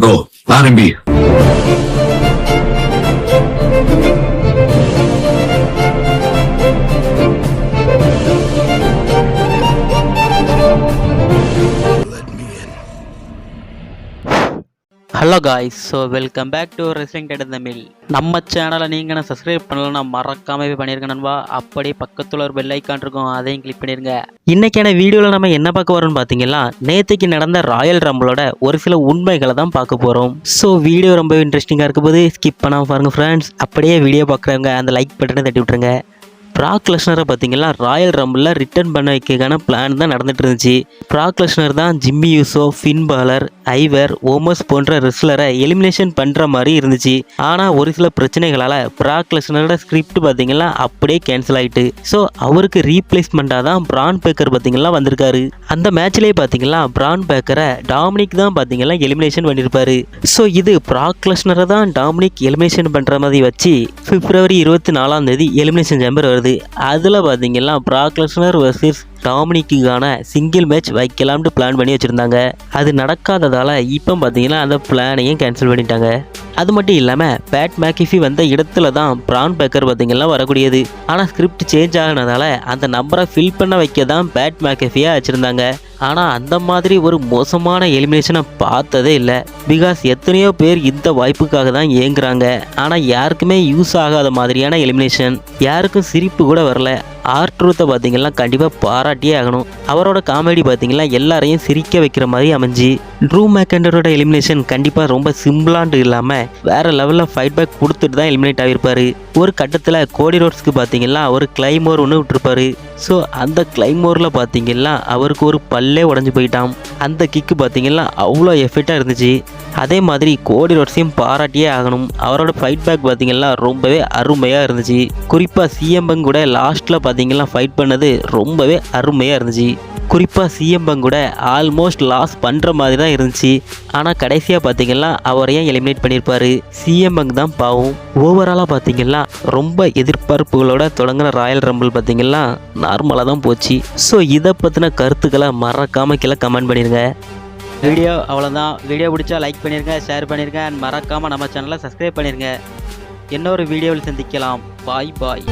Bro ஆரம்பி hello guys so welcome back to wrestling dead Tamil நம்ம சேனலை நீங்கள் நான் சப்ஸ்கிரைப் பண்ணலன்னா மறக்காம போய் பண்ணிருங்க நண்பா. அப்படியே பக்கத்தில் ஒரு பெல் ஐக்கான் இருக்கும். அதையும் கிளிக் பண்ணிருங்க. இன்னைக்கான வீடியோவில் நம்ம என்ன பார்க்க வரோம்னு பார்த்தீங்கன்னா நேற்றுக்கு நடந்த ராயல் ரம்பிளோட ஒரு சில உண்மைகளை தான் பார்க்க போகிறோம் ஸோ வீடியோ ரொம்ப இன்ட்ரெஸ்டிங்காக இருக்கும் போது ஸ்கிப் பண்ணாமல் பாருங்கள் ஃப்ரெண்ட்ஸ் அப்படியே வீடியோ பார்க்குறவங்க அந்த லைக் பட்டனை தட்டி விட்டுருங்க. ப்ராக் லெஸ்னரை பார்த்தீங்கன்னா ராயல் ரம்பிளில் ரிட்டர்ன் பண்ண வைக்கான பிளான் தான் நடந்துட்டு இருந்துச்சு. ப்ராக் லெஸ்னர் தான் Jimmy Uso Finn Balor Ivar Omos போன்ற ரெஸ்லரை எலிமினேஷன் பண்ணுற மாதிரி இருந்துச்சு. ஆனால் ஒரு சில பிரச்சனைகளால் ப்ராக் லெஸ்னரோட ஸ்கிரிப்ட் பார்த்தீங்கன்னா அப்படியே கேன்சல் ஆகிட்டு ஸோ அவருக்கு ரீப்ளேஸ்மெண்ட்டாக தான் பிரான் பேக்கர் பார்த்தீங்கன்னா வந்திருக்காரு. அந்த மேட்ச்லேயே பார்த்தீங்கன்னா பிரான் பேக்கரை டாமினிக் தான் பார்த்தீங்கன்னா எலிமினேஷன் பண்ணியிருப்பாரு ஸோ இது ப்ராக் லெஸ்னரை தான் டாமினிக் எலிமினேஷன் பண்ணுற மாதிரி வச்சு பிப்ரவரி இருபத்தி நாலாம் தேதி எலிமினேஷன் சேம்பர் வருது. அதில் பார்த்தீங்கன்னா ப்ராக் லெஸ்னர் வர்சஸ் டாமினிக்குக்கான சிங்கிள் மேட்ச் வைக்கலாம்னு பிளான் பண்ணி வச்சுருந்தாங்க. அது நடக்காததால் இப்போ பார்த்தீங்கன்னா அந்த பிளானையும் கேன்சல் பண்ணிட்டாங்க. அது மட்டும் இல்லாமல் பேட் மேக்கிஃபி வந்த இடத்துல தான் பிரான் பேக்கர் பார்த்தீங்கன்னா வரக்கூடியது. ஆனால் ஸ்கிரிப்ட் சேஞ்ச் ஆகினதால அந்த நம்பரை ஃபில் பண்ண வைக்க தான் பேட் மேக்கஃபியாக வச்சுருந்தாங்க. ஆனால் அந்த மாதிரி ஒரு மோசமான எலிமினேஷனை பார்த்ததே இல்லை. பிகாஸ் எத்தனையோ பேர் இந்த வாய்ப்புக்காக தான் ஏங்குறாங்க. ஆனால் யாருக்குமே யூஸ் ஆகாத மாதிரியான எலிமினேஷன் யாருக்கும் சிரிப்பு கூட வரல. ஆர்ட்ரூத்தை பார்த்தீங்கன்னா கண்டிப்பாக பாராட்டியே ஆகணும். அவரோட காமெடி பார்த்தீங்கன்னா எல்லாரையும் சிரிக்க வைக்கிற மாதிரி அமைஞ்சு ட்ரூ மேக்கண்டரோட எலிமினேஷன் கண்டிப்பாக ரொம்ப சிம்பிளான்ட்டு இல்லாமல் வேற லெவலில் ஃபைட் பேக் கொடுத்துட்டு தான் எலிமினேட் ஆகிருப்பாரு ஒரு கட்டத்தில் கோடி ரோட்ஸ்க்கு பார்த்தீங்கன்னா ஒரு கிளைமோர் ஒன்று விட்டுருப்பாரு. ஸோ அந்த கிளைமோரில் பார்த்தீங்கன்னா அவருக்கு ஒரு பல்லே உடஞ்சி போயிட்டான் அந்த கிக்கு பார்த்தீங்கன்னா அவ்வளோ எஃபெக்டாக இருந்துச்சு. அதே மாதிரி கோடி ரோட்ஸையும் பாராட்டியே ஆகணும். அவரோட ஃபைட் பேக் பார்த்தீங்கன்னா ரொம்பவே அருமையாக இருந்துச்சு. குறிப்பாக சிஎம்பங் கூட லாஸ்ட்டில் பார்த்தீங்கன்னா ஃபைட் பண்ணது ரொம்பவே அருமையாக இருந்துச்சு. குறிப்பாக சிஎம்பங் கூட ஆல்மோஸ்ட் லாஸ் பண்ணுற மாதிரி தான் இருந்துச்சு. ஆனால் கடைசியாக பார்த்தீங்கன்னா அவரையும் எலிமினேட் பண்ணியிருப்பார்? சிஎம்பங் தான் பாவம். ஓவராலாக பார்த்தீங்கன்னா ரொம்ப எதிர்பார்ப்புகளோட தொடங்கின ராயல் ரம்பிள் பார்த்தீங்கன்னா நார்மலாக தான் போச்சு. ஸோ இதை பற்றின கருத்துக்களை மறக்காமல் கீழே கமெண்ட் பண்ணிடுங்க வீடியோ அவ்வளோதான் வீடியோ பிடிச்சா லைக் பண்ணிருங்க ஷேர் பண்ணிருங்க அண்ட் மறக்காமல் நம்ம சேனலை சப்ஸ்கிரைப் பண்ணிருங்க. இன்னொரு வீடியோவில் சந்திக்கலாம். பாய் பாய்